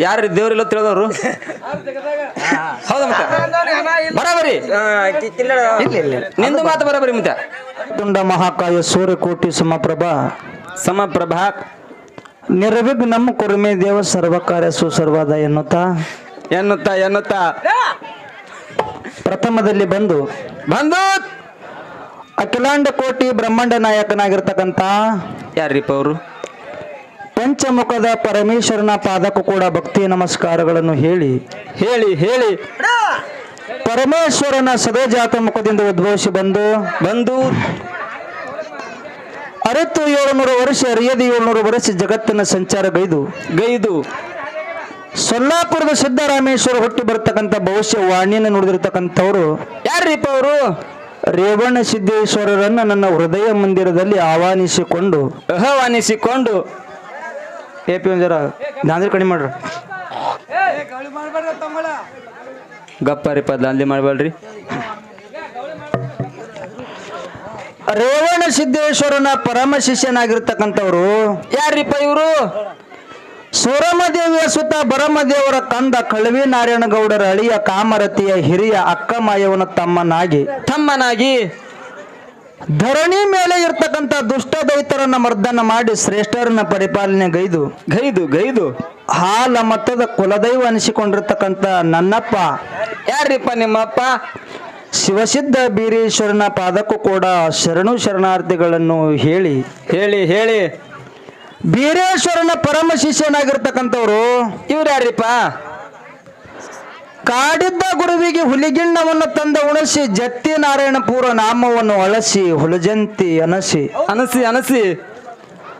ಯಾರು ದೇವ್ರಿಲ್ಲ ತಿಳಿದವರು? ಹೌದಾ ಮತ್ತೆ? ಬರಾಬರಿ. ಇಲ್ಲ ಇಲ್ಲ ನಿಂದು ಮಾತು ಬರಾಬರಿ ಮತ್ತೆ. ತುಂಡ ಮಹಾಕಾಯ ಸೂರ್ಯಕೋಟಿ ಸಮಪ್ರಭಾ. ಸಮಪ್ರಭಾ. ನಿರ್ವಿಘ್ನಂ ಕುರ್ಮೆ ದೇವ ಸರ್ವಕಾರ್ಯ ಸುಸರ್ವಾದ ಎನ್ನುತ್ತಾ. ಎನ್ನುತ್ತಾ ಎನ್ನುತ್ತ. ಪ್ರಥಮದಲ್ಲಿ ಬಂದು ಬಂದು! ಅಖಿಲಾಂಡ ಕೋಟಿ ಬ್ರಹ್ಮಾಂಡ ನಾಯಕನಾಗಿರ್ತಕ್ಕಂಥ ಯಾರಿಪ್ಪ ಅವರು? ಪಂಚಮುಖದ ಪರಮೇಶ್ವರನ ಪಾದಕ್ಕೂ ಕೂಡ ಭಕ್ತಿ ನಮಸ್ಕಾರಗಳನ್ನು ಹೇಳಿ ಹೇಳಿ ಹೇಳಿ. ಪರಮೇಶ್ವರನ ಸದೋಜಾತ ಮುಖದಿಂದ ಉದ್ಭವಿಸಿ ಬಂದು ಬಂದು ಅರತ್ತು ಏಳುನೂರು ವರ್ಷ, ಅರಿಯದ ಏಳುನೂರು ವರ್ಷ ಜಗತ್ತಿನ ಸಂಚಾರ ಗೈದು ಗೈದು. ಸೊಲ್ಲಾಪುರದ ಸಿದ್ದರಾಮೇಶ್ವರ ಹುಟ್ಟಿ ಬರ್ತಕ್ಕಂಥ ಭವಿಷ್ಯ ವಾಣಿಯನ್ನು ನುಡಿದಿರ್ತಕ್ಕಂಥವ್ರು. ಯಾರೀಪ ಅವರು? ರೇವಣ್ಣ ಸಿದ್ದೇಶ್ವರರನ್ನ ನನ್ನ ಹೃದಯ ಮಂದಿರದಲ್ಲಿ ಆಹ್ವಾನಿಸಿಕೊಂಡು ಆಹ್ವಾನಿಸಿಕೊಂಡು ಎ ಪಿ ಒಂಜರ ದಾಂದ್ರೆ ಕಡಿಮೆ ಮಾಡ್ರಿ. ಗಪ್ಪರಿಪ್ಪ ದಂಧೆ ಮಾಡಬೇಡ್ರಿ. ರೇವಣ ಸಿದ್ದೇಶ್ವರನ ಪರಮ ಶಿಷ್ಯನಾಗಿರ್ತಕ್ಕಂಥವ್ರು. ಯಾರಿಪ್ಪ ಇವರು? ಸೂರಮದೇವಿಯ ಸುತ್ತ ಬರಮದೇವರ ತಂದ ಕಳವಿ ನಾರಾಯಣಗೌಡರ ಅಳಿಯ ಕಾಮರತಿಯ ಹಿರಿಯ ಅಕ್ಕಮಾಯವನ ತಮ್ಮನಾಗಿ. ತಮ್ಮನಾಗಿ? ಧರಣಿ ಮೇಲೆ ಇರ್ತಕ್ಕಂಥ ದುಷ್ಟ ದೈತರನ್ನ ಮರ್ದನ ಮಾಡಿ ಶ್ರೇಷ್ಠರನ್ನ ಪರಿಪಾಲನೆ ಗೈದು. ಗೈದು ಗೈದು. ಹಾಲ ಮತದ ಕುಲದೈವ ಅನಿಸಿಕೊಂಡಿರ್ತಕ್ಕಂಥ ನನ್ನಪ್ಪ. ಯಾರಿಪ್ಪ ನಿಮ್ಮಪ್ಪ? ಶಿವಸಿದ್ಧ ಬೀರೇಶ್ವರನ ಪಾದಕ್ಕೂ ಕೂಡ ಶರಣು ಶರಣಾರ್ಥಿಗಳನ್ನು ಹೇಳಿ. ಹೇಳಿ ಹೇಳಿ. ಬೀರೇಶ್ವರನ ಪರಮ ಶಿಷ್ಯನಾಗಿರ್ತಕ್ಕಂಥವ್ರು ಇವ್ರು ಯಾರಿಪ್ಪ ಕಾಡಿದ್ದ ಗುರುವಿಗೆ ಹುಲಿಗಿಣ್ಣವನ್ನು ತಂದ ಉಣಸಿ ಜತ್ತಿ ನಾರಾಯಣಪುರ ನಾಮವನ್ನು ಅಳಸಿ ಹುಲಜಂತಿ ಅನಸಿ. ಅನಸಿ ಅನಸಿ.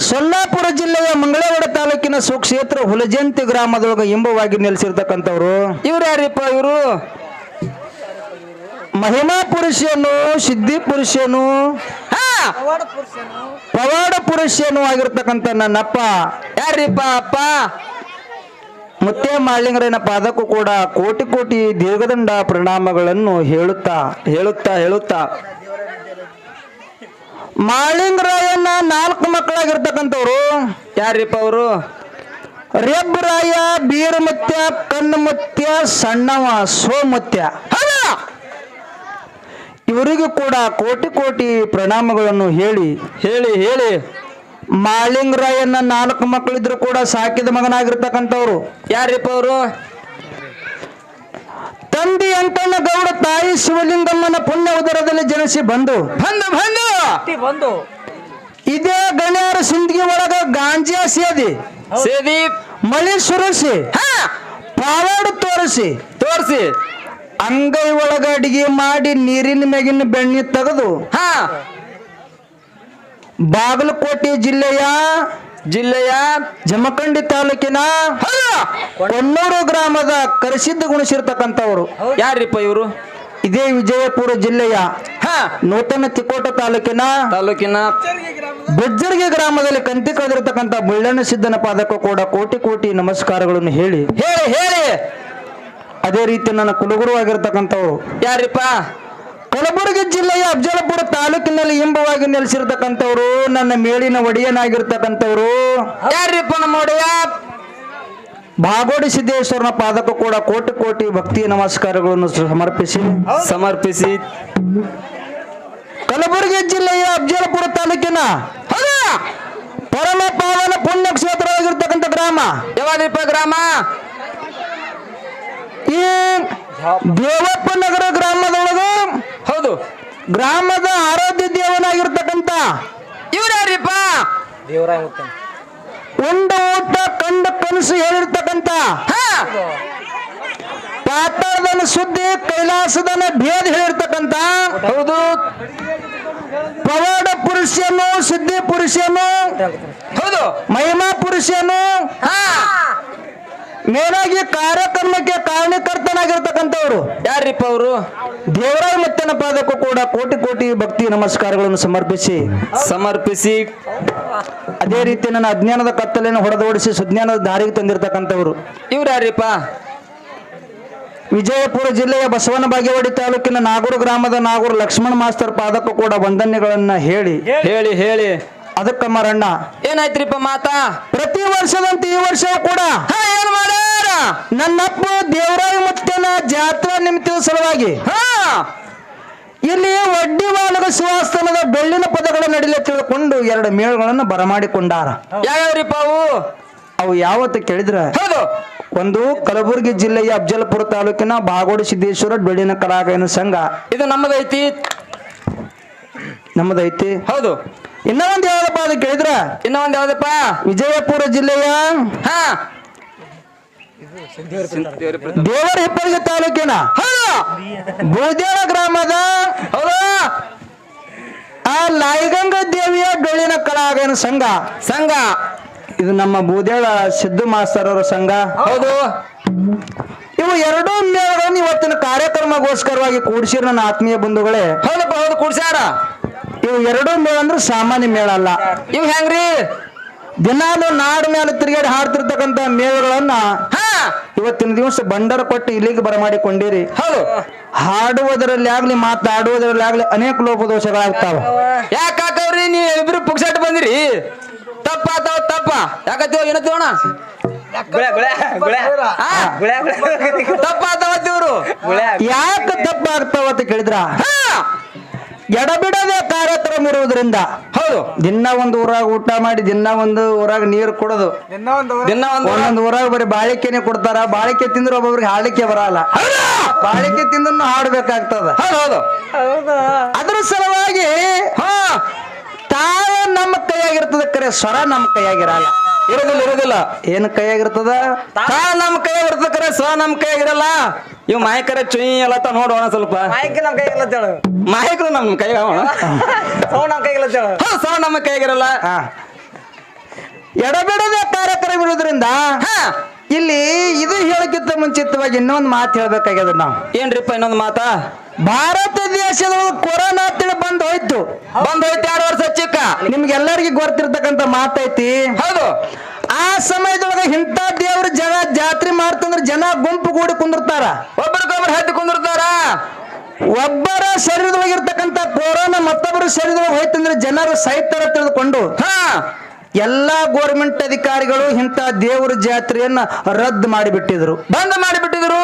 ಸೊಲ್ಲಾಪುರ ಜಿಲ್ಲೆಯ ಮಂಗಳವಾಡ ತಾಲೂಕಿನ ಸುಕ್ಷೇತ್ರ ಹುಲಜಂತಿ ಗ್ರಾಮದೊಳಗೆ ಇಂಬವಾಗಿ ನೆಲೆಸಿರ್ತಕ್ಕಂಥವ್ರು. ಇವ್ರು ಯಾರಿಪ್ಪ ಇವರು? ಮಹಿಮಾ ಪುರುಷನು ಸಿದ್ಧಿ ಪುರುಷನು ಹಾ! ಪವಾಡ ಪುರುಷನು ಆಗಿರ್ತಕ್ಕಂಥ ನನ್ನಪ್ಪ. ಯಾರಿಪ್ಪ ಅಪ್ಪ? ಮುತ್ತೆ ಮಾಳಿಂಗರೇನ ಪಾದಕ್ಕೂ ಕೂಡ ಕೋಟಿ ಕೋಟಿ ದೀರ್ಘದಂಡ ಪರಿಣಾಮಗಳನ್ನು ಹೇಳುತ್ತಾ ಹೇಳುತ್ತಾ ಹೇಳುತ್ತಾ. ಮಾಳಿಂಗರಾಯನ ನಾಲ್ಕು ಮಕ್ಕಳಾಗಿರ್ತಕ್ಕಂಥವ್ರು. ಯಾರಿಪ್ಪ ಅವರು? ರೇಬ್ರಾಯ, ಬೀರಮತ್ಯ, ಕಣ್ಣಮತ್ಯ, ಸಣ್ಣವ, ಸೋಮತ್ಯ. ಇವರಿಗೂ ಕೂಡ ಕೋಟಿ ಕೋಟಿ ಪ್ರಣಾಮಗಳನ್ನು ಹೇಳಿ ಹೇಳಿ ಹೇಳಿ. ಮಾಳಿಂಗರಾಯನ ನಾಲ್ಕು ಮಕ್ಕಳಿದ್ರು ಕೂಡ ಸಾಕಿದ ಮಗನಾಗಿರ್ತಕ್ಕಂಥವ್ರು. ಯಾರಿಪ್ಪ ಅವರು? ತಂದಿ ಅಂತನ ಗೌಡ ತಾಯಿ ಶಿವಲಿಂಗಮ್ಮನ ಪುಣ್ಯ ಉದರದಲ್ಲಿ ಜನಿಸಿ ಬಂದು. ಬಂದು ಬಂದು. ಇದೇ ಗಣ್ಯರ ಸಿಂದಗಿ ಒಳಗ ಗಾಂಜಾ ಸೇದಿ. ಸೇದಿ? ಮಳೆ ಸುರಿಸಿ. ಹಾ! ಪಾವಾಡು ತೋರಿಸಿ. ತೋರಿಸಿ. ಅಂಗೈ ಒಳಗ ಅಡಿಗೆ ಮಾಡಿ ನೀರಿನ ಮ್ಯಾಗಿನ ಬೆಣ್ಣೆ ತೆಗೆದು. ಹಾ! ಬಾಗಲಕೋಟೆ ಜಿಲ್ಲೆಯ ಜಿಲ್ಲೆಯ ಜಮಖಂಡಿ ತಾಲೂಕಿನ ಕೊಣ್ಣೂರು ಗ್ರಾಮದ ಕರಿಸಿದ್ದು ಗುಣಿಸಿರ್ತಕ್ಕಂಥವ್ರು. ಯಾರಿಪ್ಪ ಇವರು? ಇದೇ ವಿಜಯಪುರ ಜಿಲ್ಲೆಯ ಹಾ. ನೂತನ ತಿಕೋಟ ತಾಲೂಕಿನ ತಾಲೂಕಿನ ಬೆಜ್ಜರ್ಗೆ ಗ್ರಾಮದಲ್ಲಿ ಕಂತಿ ಕಳೆದಿರ್ತಕ್ಕಂಥ ಮುಳ್ಳಣ್ಣ ಸಿದ್ದನ ಪಾದಕ್ಕೂ ಕೂಡ ಕೋಟಿ ಕೋಟಿ ನಮಸ್ಕಾರಗಳನ್ನು ಹೇಳಿ. ಹೇಳಿ ಹೇಳಿ. ಅದೇ ರೀತಿ ನನ್ನ ಕುಲಗುರು ಆಗಿರ್ತಕ್ಕಂಥವ್ರು. ಯಾರಿಪ್ಪ ಕಲಬುರಗಿ ಜಿಲ್ಲೆಯ ಅಫಜಲಪುರ ತಾಲೂಕಿನಲ್ಲಿ ಇಂಬವಾಗಿ ನೆಲೆಸಿರ್ತಕ್ಕಂಥವ್ರು ನನ್ನ ಮೇಲಿನ ಒಡೆಯನಾಗಿರ್ತಕ್ಕಂಥವ್ರು. ಯಾರ್ರಿಪ್ಪ ನಮ್ಮ ಒಡೆಯ? ಭಾಗೋಡಿ ಸಿದ್ದೇಶ್ವರನ ಪಾದಕ ಕೂಡ ಕೋಟಿ ಕೋಟಿ ಭಕ್ತಿ ನಮಸ್ಕಾರಗಳನ್ನು ಸಮರ್ಪಿಸಿ. ಸಮರ್ಪಿಸಿ. ಕಲಬುರಗಿ ಜಿಲ್ಲೆಯ ಅಫಜಲಪುರ ತಾಲೂಕಿನ ಪರಮ ಪಾವನ ಪುಣ್ಯ ಕ್ಷೇತ್ರವಾಗಿರ್ತಕ್ಕಂಥ ಗ್ರಾಮ. ಯಾವಾದ್ರಿಪ್ಪ ಗ್ರಾಮ? ಈ ದೇವಪ್ಪ ನಗರ ಗ್ರಾಮದೊಳಗ ಹೌದು. ಗ್ರಾಮದ ಆರಾಧ್ಯ ದೇವನಾಗಿರ್ತಕ್ಕಂತ ಇವ್ರು ದೇವರ ಉಂಡ ಊಟ ಕಂಡ ಕನಸು ಹೇಳಿರ್ತಕ್ಕಂತ ಹಾ. ಪಾತಾಳದನ ಸುದ್ದಿ ಕೈಲಾಸದನ ಭೇದ ಹೇಳಿರ್ತಕ್ಕಂತ ಹೌದು. ಪವಾಡ ಪುರುಷನು ಸಿದ್ಧಿ ಪುರುಷನು ಹೌದು. ಮಹಿಮಾ ಪುರುಷನು ಹಾ. ಮೇಲಾಗಿ ಕಾರ್ಯಕ್ರಮಕ್ಕೆ ಕಾರಣಕರ್ತನಾಗಿರ್ತಕ್ಕಂಥವ್ರು. ಯಾರಿಪ್ಪ ಅವರು? ದೇವರಾಯ ಮತ್ತನ ಪಾದಕ್ಕೂ ಕೂಡ ಕೋಟಿ ಕೋಟಿ ಭಕ್ತಿ ನಮಸ್ಕಾರಗಳನ್ನು ಸಮರ್ಪಿಸಿ. ಸಮರ್ಪಿಸಿ. ಅದೇ ರೀತಿ ನನ್ನ ಅಜ್ಞಾನದ ಕತ್ತಲೆಯನ್ನು ಹೊಡೆದೋಡಿಸಿ ಸುಜ್ಞಾನದ ದಾರಿಗೆ ತಂದಿರತಕ್ಕಂಥವ್ರು. ಇವ್ರು ಯಾರಿಪ್ಪ ವಿಜಯಪುರ ಜಿಲ್ಲೆಯ ಬಸವನ ಬಾಗೇವಾಡಿ ತಾಲೂಕಿನ ನಾಗೂರು ಗ್ರಾಮದ ನಾಗೂರು ಲಕ್ಷ್ಮಣ ಮಾಸ್ತರ್ ಪಾದಕ್ಕೂ ಕೂಡ ವಂದನೆಗಳನ್ನ ಹೇಳಿ. ಹೇಳಿ ಹೇಳಿ. ಅದಕ್ಕ ಮರಣ್ಣ. ಏನಾಯ್ತ್ರಿಪ್ಪ ಮಾತಾ? ಪ್ರತಿ ವರ್ಷದಂತೆ ಈ ವರ್ಷ ಕೂಡ ಹಾ ಏನ್ ಮಾಡ್ಯಾರ? ನನ್ನಪ್ಪ ದೇವರಾಯ ಮುತ್ತನ ಜಾತ್ರಾ ನಿಮಿತ್ತದ ಸಲುವಾಗಿ ಹಾ. ಇಲ್ಲಿ ಒಡ್ಡಿ ಬಾಲಕ ಸುವಾಸ್ತನದ ಬೆಳ್ಳಿನ ಪದಗಳ ನಡಿಲೆ ತಿಳ್ಕೊಂಡು ಎರಡು ಮೇಳಗಳನ್ನು ಬರಮಾಡಿಕೊಂಡಾರ. ಯಾವ್ಯಾವ್ರಿಪ್ಪ ಅವು? ಅವು ಯಾವತ್ತು ಕೇಳಿದ್ರ ಹೌದು. ಒಂದು ಕಲಬುರಗಿ ಜಿಲ್ಲೆಯ ಅಫಜಲ್ಪುರ ತಾಲೂಕಿನ ಬಾಗೋಡು ಸಿದ್ದೇಶ್ವರ ಬೆಳ್ಳಿನ ಕಲಾಗಾಯನ ಸಂಘ. ಇದು ನಮ್ಮದೈತಿ. ನಮ್ಮದೈತಿ. ಹೌದು. ಇನ್ನ ಒಂದು ಯಾವ್ದಪ್ಪ ಅದು ಕೇಳಿದ್ರ ಇನ್ನ ಒಂದ್ ಯಾವ್ದಪ್ಪ? ವಿಜಯಪುರ ಜಿಲ್ಲೆಯ ಹಾ. ದೇವರ ಹಿಪ್ಪಳಿಗೆ ತಾಲೂಕಿನ ಬೂದ್ಯಾಳ ಗ್ರಾಮದ ಹೌದು. ಆ ಲಾಯಿಗಂಗ ದೇವಿಯ ಡೊಳ್ಳಿನ ಕಲಾಗನ ಸಂಘ. ಸಂಘ. ಇದು ನಮ್ಮ ಬೂದೇಳ ಸಿದ್ದು ಮಾಸ್ತರವರ ಸಂಘ. ಹೌದು. ಇವು ಎರಡೂ ಮೇಳಗಳನ್ನು ಇವತ್ತಿನ ಕಾರ್ಯಕ್ರಮಗೋಸ್ಕರವಾಗಿ ಕೂಡಿಸಿರ ನನ್ನ ಆತ್ಮೀಯ ಬಂಧುಗಳೇ. ಹೌದಪ್ಪ ಹೌದು ಕುಡ್ಸ್ಯಾರ. ಇವು ಎರಡೂ ಮೇಳ ಅಂದ್ರೆ ಸಾಮಾನ್ಯ ಮೇಳ ಅಲ್ಲ. ಇವ್ ಹೆಂಗ್ರಿ? ದಿನಾಲು ನಾಡ ಮೇಲೆ ತಿರುಗಾಡಿ ಹಾಡ್ತಿರ್ತಕ್ಕಂತ ಮೇಳಗಳನ್ನ ಹಾ. ಇವತ್ತಿನ ದಿವಸ ಬಂಡರ ಕೊಟ್ಟು ಇಲ್ಲಿಗೆ ಬರಮಾಡಿಕೊಂಡಿರಿ. ಹೌದು. ಹಾಡುವುದರಲ್ಲಿ ಆಗ್ಲಿ ಮಾತಾಡುವುದರಲ್ಲಿ ಆಗ್ಲಿ ಅನೇಕ ಲೋಪದೋಷಗಳಾಗ್ತಾವ. ಯಾಕಾಕವ್ರಿ ನೀವ್ ಇಬ್ರು ಪುಕ್ಸಟ್ ಬಂದಿರಿ. ತಪ್ಪಾತಾವ ತಪ್ಪ. ಯಾಕತ್ತೀವ ಏನತ್ತೀವಣ ತಪ್ಪ ಅಂತ ಕೇಳಿದ್ರ? ಎಡಬಿಡದೆ ಕಾರ್ಯಕ್ರಮ ಇರುವುದರಿಂದ ಹೌದು. ದಿನ ಒಂದು ಊರಾಗ ಊಟ ಮಾಡಿ ದಿನ ಒಂದು ಊರಾಗ ನೀರು ಕೊಡೋದು. ದಿನ ಒಂದು ಒಂದೊಂದು ಊರಾಗ ಬರೀ ಬಾಳಿಕೆನೆ ಕೊಡ್ತಾರ. ಬಾಳಿಕೆ ತಿಂದ್ರೆ ಒಬ್ಬೊಬ್ರಿಗೆ ಹಾಡಿಕೆ ಬರಲ್ಲ. ಬಾಳಿಕೆ ತಿಂದನ್ನು ಹಾಡ್ಬೇಕಾಗ್ತದ. ಹೌದು. ಹೌದು. ಅದ್ರ ಸಲುವಾಗಿ ಹಾ. ತಾಳ ನಮ್ಮ ಕೈಯಾಗಿರ್ತದ ಕರೆ ಸ್ವರ ನಮ್ಮ ಕೈಯಾಗಿರಲ್ಲ. ಇರೋದಿಲ್ಲ ಇರೋದಿಲ್ಲ. ಏನ್ ಕೈಯಾಗಿರ್ತದ? ತಾಳ ನಮ್ಮ ಕೈಯಾಗಿರ್ತದ ಕರೆ ಸ್ವರ ನಮ್ಮ ಕೈಯಾಗಿರಲ್ಲ. ಇವ್ ಮಾಯಕರ ಚುಯಿ ಎಲ್ಲ ನೋಡೋಣ ಸ್ವಲ್ಪ. ನಮ್ ಕೈಗಿಲ್ಲ ಮಾಯಕರು ನಮ್ ಕೈ ಹೋಣ ಸೌಂಡ್ ನಮ್ ಕೈಗಿಲ್ಲ ಹೇಳು. ಹೌದು ಸ್ವ ನಮ್ಮ ಕೈಗಿರಲ್ಲ ಎಡಬಿಡದ ಎಡಬಿಡದೆ ಕಾರ್ಯಕ್ರಮ ಇರೋದ್ರಿಂದ ಹಾ. ಇಲ್ಲಿ ಇದು ಹೇಳಕ್ಕಿಂತ ಮುಂಚಿತವಾಗಿ ಇನ್ನೊಂದು ಮಾತು ಹೇಳ್ಬೇಕಾಗ್ಯದ ನಾವು. ಏನ್ರಿಪ್ಪ ಇನ್ನೊಂದು ಮಾತಾ? ಭಾರತ ದೇಶದೊಳಗೆ ಕೊರೋನಾ ತಿಳಿ ಬಂದ್ ಹೋಯ್ತು. ಬಂದ್ ಹೋಯ್ತು ಎರಡು ವರ್ಷ ಚಿಕ್ಕ? ನಿಮ್ಗೆಲ್ಲರಿಗೂ ಗೊತ್ತಿರ್ತಕ್ಕಂಥ ಮಾತೈತಿ. ಹೌದು. ಸಮಯದೊಳಗೆ ಇಂಥ ದೇವ್ರ ಜನ ಜಾತ್ರೆ ಮಾಡ್ತಂದ್ರ ಜನ ಗುಂಪು ಕೂಡಿ ಕುಂದಿರ್ತಾರ. ಒಬ್ಬರಿಗೊಬ್ರು ಹತ್ತಿ ಕುಂದಿರ್ತಾರ. ಒಬ್ಬರ ಶರೀರದೊಳಗಿರ್ತಕ್ಕಂಥ ಕೊರೋನಾ ಮತ್ತೊಬ್ಬರ ಶರೀರದೊಳಗೆ ಹೋಯ್ತಂದ್ರೆ ಜನರು ಸಹಿತರ ತಿಳಿದುಕೊಂಡು ಹಾ. ಎಲ್ಲಾ ಗೋರ್ಮೆಂಟ್ ಅಧಿಕಾರಿಗಳು ಇಂಥ ದೇವ್ರ ಜಾತ್ರೆಯನ್ನ ರದ್ದು ಮಾಡಿಬಿಟ್ಟಿದ್ರು. ಬಂದ್ ಮಾಡಿಬಿಟ್ಟಿದ್ರು.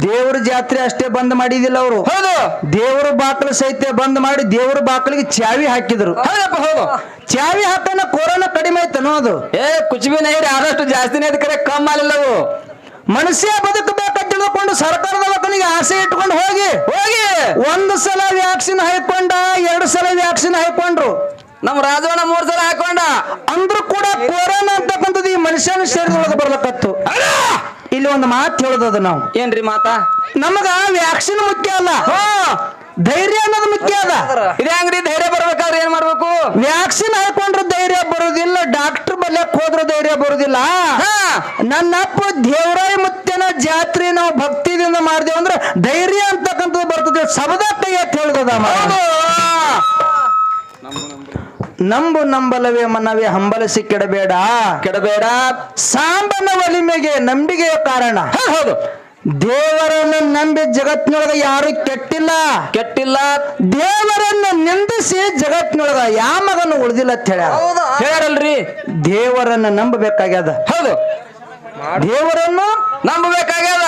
ದೇವ್ರ ಜಾತ್ರೆ ಅಷ್ಟೇ ಬಂದ್ ಮಾಡಿದಿಲ್ಲ ಅವರು. ಹೌದು. ದೇವ್ರ ಬಾಕಲು ಸಹಿತ ಬಂದ್ ಮಾಡಿ ದೇವ್ರ ಬಾಕಲಿಗೆ ಚಾವಿ ಹಾಕಿದ್ರು. ಹೌದಪ್ಪ ಹೌದು. ಚಾವಿ ಹಾಕನ ಕೊರೋನಾ ಕಡಿಮೆ ಆಯ್ತು ಅದು? ಏ ಕುಚುಬಿ ನೈರಿ ಆದಷ್ಟು ಜಾಸ್ತಿನೇ ಅದಕ್ಕೆ ಕಮ್ ಕಮ್ಮಿ ಅಲ್ಲವು ಮನುಷ್ಯ ಬದುಕಬೇಕಂತ ತಿಳ್ಕೊಂಡು ಸರ್ಕಾರದ ಮಕ್ಕಳಿಗೆ ಆಸೆ ಇಟ್ಕೊಂಡು ಹೋಗಿ. ಹೋಗಿ. ಒಂದು ಸಲ ವ್ಯಾಕ್ಸಿನ್ ಹಾಕೊಂಡ ಎರಡು ಸಲ ವ್ಯಾಕ್ಸಿನ್ ಹಾಕೊಂಡ್ರು ನಮ್ ರಾಜವನ ಮೂರ್ ಸಲ ಹಾಕೊಂಡ. ಅಂದ್ರು ಕೂಡ ಕೊರೋನಾ ಅಂತಕ್ಕಂಥದ್ದು ಈ ಮನುಷ್ಯನ ಶರೀರದೊಳಗೆ ಬರ್ಲಕತ್ತು. ಇಲ್ಲಿ ಒಂದು ಮಾತು ಹೇಳೋದದು ನಾವು. ಏನ್ರಿ ಮಾತಾ? ನಮಗ ವ್ಯಾಕ್ಸಿನ್ ಮುಖ್ಯ ಅಲ್ಲ. ಧೈರ್ಯ ಅನ್ನೋದು ಮುಖ್ಯ ಅದ. ಇದು ಹೆಂಗ್ರಿ ಧೈರ್ಯ ಬರ್ಬೇಕಾದ್ರೆ ಏನ್ ಮಾಡ್ಬೇಕು? ವ್ಯಾಕ್ಸಿನ್ ಹಾಕೊಂಡ್ರೆ ಧೈರ್ಯ ಬರುದಿಲ್ಲ ಡಾಕ್ಟರ್ ಬಲ್ಯಕ್ ಹೋದ್ರೆ ಧೈರ್ಯ ಬರುದಿಲ್ಲ. ನನ್ನ ಅಪ್ಪ ದೇವರಾಯ ಮುತ್ತನ ಜಾತ್ರೆ ನಾವು ಭಕ್ತಿದಿಂದ ಮಾಡಿದೆವು ಅಂದ್ರೆ ಧೈರ್ಯ ಅಂತಕ್ಕಂಥದ್ದು ಬರ್ತದೆ ಸಬದ ಕೈ ಅಂತ ನಂಬು ನಂಬಲವೇ ಮನವೇ ಹಂಬಲಿಸಿ ಕೆಡಬೇಡ. ಕೆಡಬೇಡ. ಸಾಂಬನ ಒಲಿಮೆಗೆ ನಂಬಿಕೆಯ ಕಾರಣ. ಹೌದು. ದೇವರನ್ನು ನಂಬಿ ಜಗತ್ತಿನೊಳಗ ಯಾರು ಕೆಟ್ಟಿಲ್ಲ. ಕೆಟ್ಟಿಲ್ಲ. ದೇವರನ್ನು ನಿಂದಿಸಿ ಜಗತ್ತಿನೊಳಗ ಯಾವ ಮಗನು ಉಳಿದಿಲ್ಲ ಅಂತ ಹೇಳ ಹೇಳಲ್ರಿ ದೇವರನ್ನ ನಂಬಬೇಕಾಗ್ಯದ. ಹೌದು. ದೇವರನ್ನು ನಂಬಬೇಕಾಗ್ಯದ.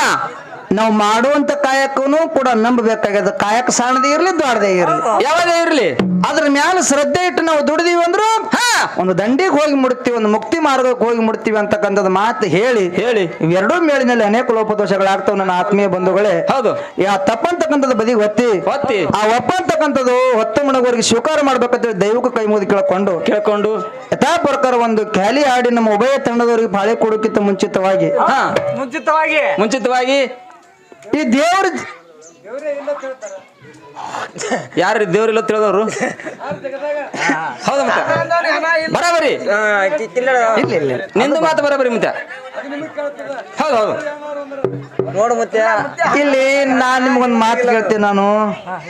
ನಾವು ಮಾಡುವಂತ ಕಾಯಕನು ಕೂಡ ನಂಬಬೇಕಾಗ್ಯದ. ಕಾಯಕ ಸಣ್ಣದೇ ಇರ್ಲಿ ದೊಡ್ಡದೇ ಇರ್ಲಿ. ಯಾವದೇ ಇರ್ಲಿ? ಅದ್ರ ಮ್ಯಾಲ ಶ್ರದ್ಧೆ ಇಟ್ಟು ನಾವು ದುಡಿದೀವಿ ಅಂದ್ರು ಹಾ ಒಂದು ದಂಡಿಗೆ ಹೋಗಿ ಮುಡ್ತೀವಿ ಒಂದು ಮುಕ್ತಿ ಮಾರ್ಗಕ್ಕೆ ಹೋಗಿ ಮುಡ್ತೀವಿ ಅಂತಕ್ಕಂಥದ್ದು ಮಾತು ಹೇಳಿ ಹೇಳಿ. ಇವೆರಡೂ ಮೇಳಿನಲ್ಲಿ ಅನೇಕ ಲೋಪದೋಷಗಳಾಗ್ತಾವ ನನ್ನ ಆತ್ಮೀಯ ಬಂಧುಗಳೇ. ಹೌದು. ಯಾ ತಪ್ಪಂತಕ್ಕಂಥದ್ದು ಬದಿಗೆ ಒತ್ತಿ ಒತ್ತಿ. ಆ ಒಪ್ಪಂತಕ್ಕಂಥದ್ದು ಹೊತ್ತು ಮಣಗೋರಿಗೆ ಸ್ವೀಕಾರ ಮಾಡ್ಬೇಕಂತೇಳಿ ದೈವಕ್ಕೆ ಕೈ ಮುಗಿದು ಕೇಳ್ಕೊಂಡು ಕೇಳ್ಕೊಂಡು. ಯಥಾ ಪ್ರಕಾರ ಒಂದು ಕ್ಯಾಲಿ ಆಡಿ ನಮ್ಮ ಉಭಯ ತಂಡದವರಿಗೆ ಬಾಳೆ ಕೊಡೋಕ್ಕಿಂತ ಮುಂಚಿತವಾಗಿ ಹಾ. ಮುಂಚಿತವಾಗಿ. ಮುಂಚಿತವಾಗಿ ಈ ದೇವ್ರ ಯಾರು ದೇವ್ರಿಲ್ಲ ತಿಳಿದವ್ರು? ಹೌದು ಮತ್ತೆ? ಬರಾಬರಿ. ಇಲ್ಲ ಇಲ್ಲ ನಿಂದು ಮಾತು ಬರಾಬರಿ ಮತ್ತೆ. ಹೌದು ಹೌದು. ನೋಡು ಮತ್ತೆ. ಇಲ್ಲಿ ನಾನ್ ನಿಮ್ಗೊಂದ್ ಮಾತು ಕೇಳ್ತೀನಿ ನಾನು.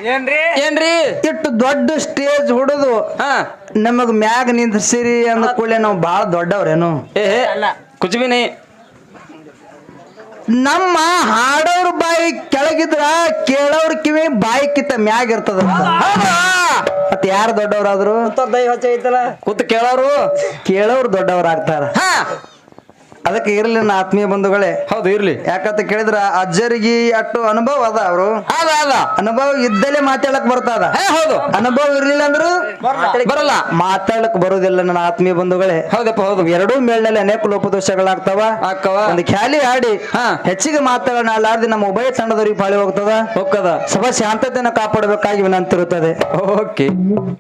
ಏನ್ರಿ? ಏನ್ರಿ? ಇಟ್ಟು ದೊಡ್ಡ ಸ್ಟೇಜ್ ಹೊಡೆದು. ಹ. ನಮಗ್ ಮ್ಯಾಗ ನಿಂದ್ರಿಸಿರಿ ಅಂದ ಕೂಡಲೇ ನಾವು ಬಹಳ ದೊಡ್ಡವ್ರೇನು. ಏ ನೈ ನಮ್ಮ ಹಾಡೋರ್ ಬಾಯಿ ಕೆಳಗಿದ್ರ ಕೇಳೋರ್ ಕಿವಿ ಬಾಯಿ ಕಿತ್ತ ಮ್ಯಾಗ ಇರ್ತದ ಮತ್ ಯಾರು ದೊಡ್ಡವರಾದ್ರು? ಕೂತ್ ಕೇಳೋರು ಕೇಳೋರು ದೊಡ್ಡವರಾಗ್ತಾರ. ಹಾ. ಅದಕ್ಕೆ ಇರಲಿ ನನ್ನ ಆತ್ಮೀಯ ಬಂಧುಗಳೇ. ಹೌದು ಇರ್ಲಿ. ಯಾಕಂತ ಕೇಳಿದ್ರ ಅಜ್ಜರಿಗೆ ಅಟ್ಟು ಅನುಭವ ಅದ ಅವರು. ಅದ ಅದ. ಅನುಭವ ಇದ್ದಲ್ಲೇ ಮಾತಾಡಕ್ ಬರ್ತದ. ಹೇ ಹೌದು. ಅನುಭವ ಇರ್ಲಿಲ್ಲ ಅಂದ್ರು ಬರಲ್ಲ. ಮಾತಾಡಕ್ ಬರುದಿಲ್ಲ ನನ್ನ ಆತ್ಮೀಯ ಬಂಧುಗಳೇ. ಹೌದಪ್ಪ ಹೌದು. ಎರಡೂ ಮೇಳ್ನಲ್ಲಿ ಅನೇಕ ಲೋಪದೋಷಗಳಾಗ್ತಾವ. ಅಕ್ಕವ ಒಂದು ಖ್ಯಾಲಿ ಆಡಿ ಹಾ. ಹೆಚ್ಚಿಗೆ ಮಾತಾಡೋಣ ಅಲ್ಲಾರ್ದಿ ನಮ್ಮ ಉಭಯ ತಂಡದವ್ರಿಗೆ ಪಾಳಿ ಹೋಗ್ತದ. ಹೋಗ್ತದ. ಸಭಾ ಶಾಂತತೆಯನ್ನು ಕಾಪಾಡಬೇಕಾಗಿ ವಿನಂತಿರುತ್ತದೆ. ಓಕೆ.